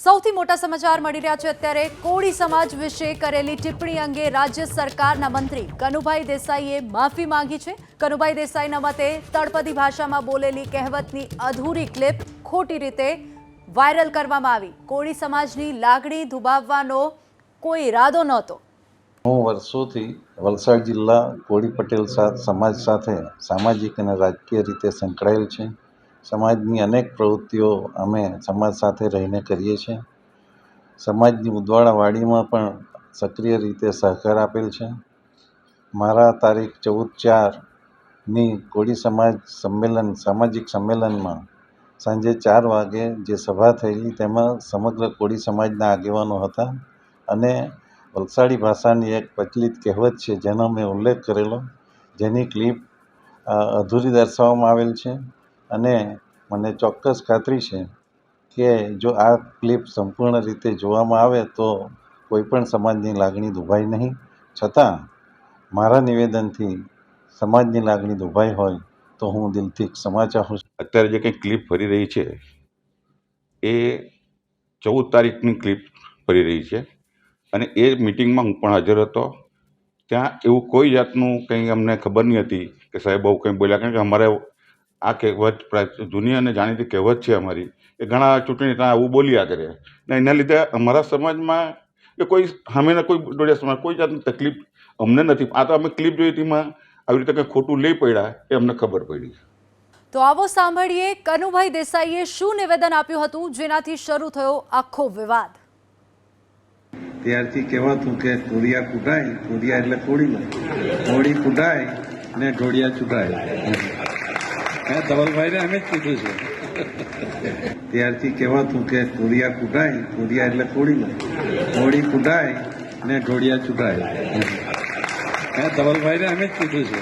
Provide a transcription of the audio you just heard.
સૌથી મોટા સમાચાર મળી રહ્યા છે અત્યારે કોળી સમાજ વિશે કરેલી ટિપ્પણી અંગે રાજ્ય સરકારના મંત્રી કનુભાઈ દેસાઈએ માફી માંગી છે. કનુભાઈ દેસાઈના મતે તળપદી ભાષામાં બોલેલી કહેવતની અધૂરી ક્લિપ ખોટી રીતે વાયરલ કરવામાં આવી. કોળી સમાજની લાગણી દુભાવવાનો કોઈ ઈરાદો નહોતો. હું વર્ષોથી વલસાડ જિલ્લા કોળી પટેલ સમાજ સાથે સામાજિક અને રાજકીય રીતે સંકળાયેલ છે. સમાજની અનેક પ્રવૃત્તિઓ અમે સમાજ સાથે રહીને કરીએ છીએ. સમાજની ઉદવાડા વાડીમાં પણ સક્રિય રીતે સહકાર આપેલ છે. મારા તારીખ ચૌદ ચારની કોળી સમાજ સંમેલન, સામાજિક સંમેલનમાં સાંજે ચાર વાગે જે સભા થયેલી તેમાં સમગ્ર કોળી સમાજના આગેવાનો હતા અને વલસાડી ભાષાની એક પ્રચલિત કહેવત છે, જેનો મેં ઉલ્લેખ કરેલો, જેની ક્લિપ અધૂરી દર્શાવવામાં આવેલ છે. અને મને ચોક્કસ ખાતરી છે કે જો આ ક્લિપ સંપૂર્ણ રીતે જોવામાં આવે તો કોઈપણ સમાજની લાગણી દુભાય નહીં. છતાં, મારા નિવેદનથી સમાજની લાગણી દુભાઈ હોય તો હું દિલથી ક્ષમા ચાહું છું. અત્યારે જે કંઈ ક્લિપ ફરી રહી છે, એ ચૌદ તારીખની ક્લિપ ફરી રહી છે અને એ મિટિંગમાં હું પણ હાજર હતો. ત્યાં એવું કોઈ જાતનું કંઈ અમને ખબર નહીં હતી કે સાહેબ બહુ કંઈ બોલ્યા. કારણ કે અમારે આ કહેવત જૂની અને જાણીતી કહેવત છે અમારી. એ ઘણા ચૂંટણી ત્યાં આવું બોલ્યા કરે. ને એના લીધે અમારા સમાજમાં કે કોઈ સામેના કોઈ ડોડિયા સમાજ કોઈ જાતની તકલીફ અમને નથી. આ તો અમે ક્લિપ જોઈ તેમાં આવી રીતે કંઈ ખોટું લઈ પડ્યા એ અમને ખબર પડી. તો આવો સાંભળીએ કનુભાઈ દેસાઈએ શું નિવેદન આપ્યું હતું જેનાથી શરૂ થયો આખો વિવાદ? ત્યારથી કહેવાતું કે કોડિયા કૂટાય કોડિયા એટલે કોડી કોડી કૂટાય ને ઢોળિયા ચૂંટાય હે ધવલભાઈને અમે જ કીધું છે. ત્યારથી કહેવાતું કે કોડિયા કૂટાય કોડિયા એટલે કોડી કોડી કૂટાય ને ઢોળિયા ચૂંટાય હે ધવલભાઈને અમે જ કીધું છે.